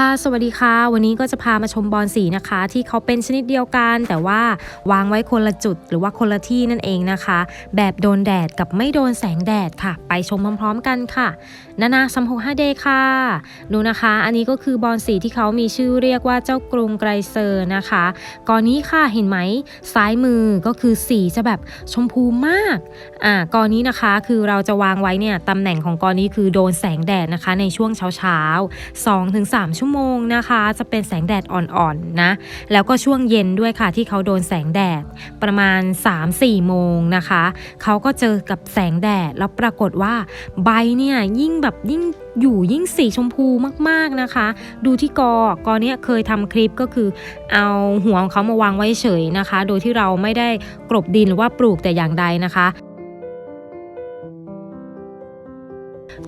ค่ะ สวัสดีค่ะ วันนี้ก็จะพามาชมบอลสีนะคะ ที่เขาเป็นชนิดเดียวกัน แต่ว่าวางไว้คนละจุดหรือว่าคนละที่นั่นเองนะคะ แบบโดนแดดกับไม่โดนแสงแดดค่ะ ไปชมพร้อมๆกันค่ะ นานาซัมโฮฮาเดค่ะ ดูนะคะ อันนี้ก็คือบอลสีที่เขามีชื่อเรียกว่าเจ้ากรุงไกรเซอร์นะคะกอนนี้ค่ะเห็นไหมซ้ายมือก็คือสีจะแบบชมพูมากอ่ากอนนี้นะคะคือเราจะวางไว้เนี่ยตำแหน่งของกอนนี้คือโดนแสงแดดนะคะ ในช่วงเช้าๆ2-3ชั่วโมงนะคะ จะเป็นแสงแดดอ่อนๆนะ แล้วก็ช่วงเย็นด้วยค่ะที่เขาโดนแสงแดดประมาณ 3-4 โมงนะคะ เขาก็เจอกับแสงแดดแล้วปรากฏว่าใบเนี่ยยิ่งแบบยิ่งอยู่ยิ่งสีชมพูมากๆนะคะ ดูที่กอกอเนี้ยเคยทำคลิปก็คือ เอาหัวของเขามาวางไว้เฉยนะคะ โดยที่เราไม่ได้กลบดินหรือว่าปลูกแต่อย่างใดนะคะ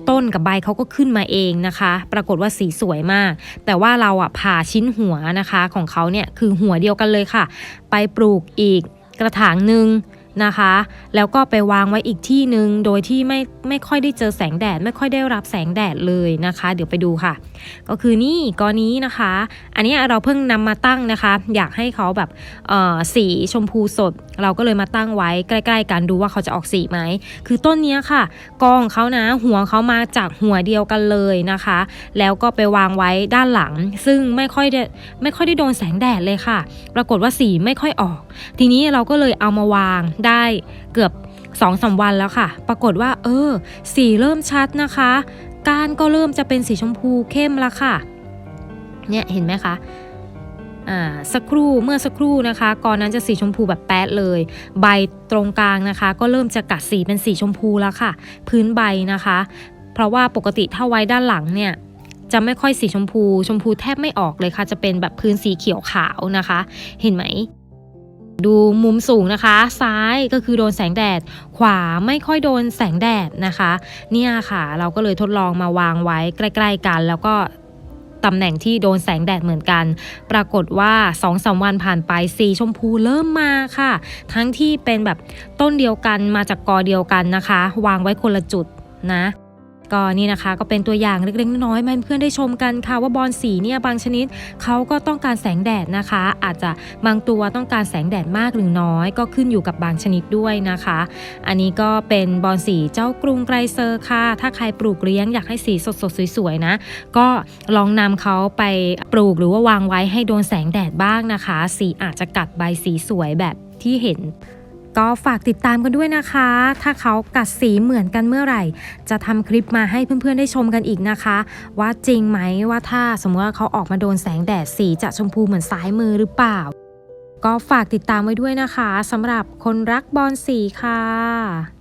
ต้นกับใบเขาก็ขึ้นมาเองนะคะ ปรากฏว่าสีสวยมาก แต่ว่าเราอะผ่าชิ้นหัวนะคะของเขาเนี่ยคือหัวเดียวกันเลยค่ะ ไปปลูกอีกกระถางหนึ่ง นะคะ แล้วก็ไปวางไว้อีกที่หนึ่งโดยที่ไม่ไม่ค่อยได้เจอแสงแดด ไม่ค่อยได้รับแสงแดดเลยนะคะ เดี๋ยวไปดูค่ะ ก็คือนี่กอนี้นะคะ อันนี้เราเพิ่งนำมาตั้งนะคะ อยากให้เขาแบบสีชมพูสด เราก็เลยมาตั้งไว้ใกล้ๆกันดูว่าเขาจะออกสีไหมคือต้นนี้ค่ะ กองเขานะหัวเขามาจากหัวเดียวกันเลยนะคะ แล้วก็ไปวางไว้ด้านหลัง ซึ่งไม่ค่อยได้ไม่ค่อยได้โดนแสงแดดเลยค่ะ ปรากฏว่าสีไม่ค่อยออก ทีนี้เราก็เลยเอามาวางได้เกือบ2อสวันแล้วค่ะ ปรากฏว่า เออ สีเริ่มชัดนะคะ ก้านก็เริ่มจะเป็นสีชมพูเข้มแล้วค่ะ เนี่ยเห็นไหมคะอ่าสักครู่เมื่อสักครู่นะคะก่อนนั้นจะสีชมพูแบบแป๊ดเลย ใบตรงกลางนะคะ ก็เริ่มจะกัดสีเป็นสีชมพูแล้วค่ะ พื้นใบนะคะ เพราะว่าปกติถ้าไว้ด้านหลังเนี่ยจะไม่ค่อยสีชมพู ชมพูแทบไม่ออกเลยค่ะ จะเป็นแบบพื้นสีเขียวขาวนะคะ เห็นไหม ดูมุมสูงนะคะ ซ้ายก็คือโดนแสงแดด ขวาไม่ค่อยโดนแสงแดดนะคะ เนี่ยค่ะ เราก็เลยทดลองมาวางไว้ใกล้ ๆ กัน แล้วก็ตำแหน่งที่โดนแสงแดดเหมือนกัน ปรากฏว่า2อสวันผ่านไปสีชมพูเริ่มมาค่ะ ทั้งที่เป็นแบบต้นเดียวกันมาจากกอเดียวกันนะคะ วางไว้คนละจุดนะ ก็นี่นะคะก็เป็นตัวอย่างเล็กๆน้อยๆมาให้เพื่อนได้ชมกันค่ะว่าบอลสีเนี่ยบางชนิดเขาก็ต้องการแสงแดดนะคะ อาจจะบางตัวต้องการแสงแดดมากหรือน้อย ก็ขึ้นอยู่กับบางชนิดด้วยนะคะ อันนี้ก็เป็นบอลสีเจ้ากรุงไกรเซอร์ค่ะ ถ้าใครปลูกเลี้ยงอยากให้สีสดๆสวยๆนะ ก็ลองนำเขาไปปลูกหรือว่าวางไว้ให้โดนแสงแดดบ้างนะคะ สีอาจจะกัดใบสีสวยแบบที่เห็น ก็ฝากติดตามกันด้วยนะคะ ถ้าเขากัดสีเหมือนกันเมื่อไหร่ จะทำคลิปมาให้เพื่อนๆได้ชมกันอีกนะคะ ว่าจริงไหมว่าถ้าสมมติว่าเขาออกมาโดนแสงแดดสีจะชมพูเหมือนซ้ายมือหรือเปล่า ก็ฝากติดตามไว้ด้วยนะคะสำหรับคนรักบอลสีค่ะ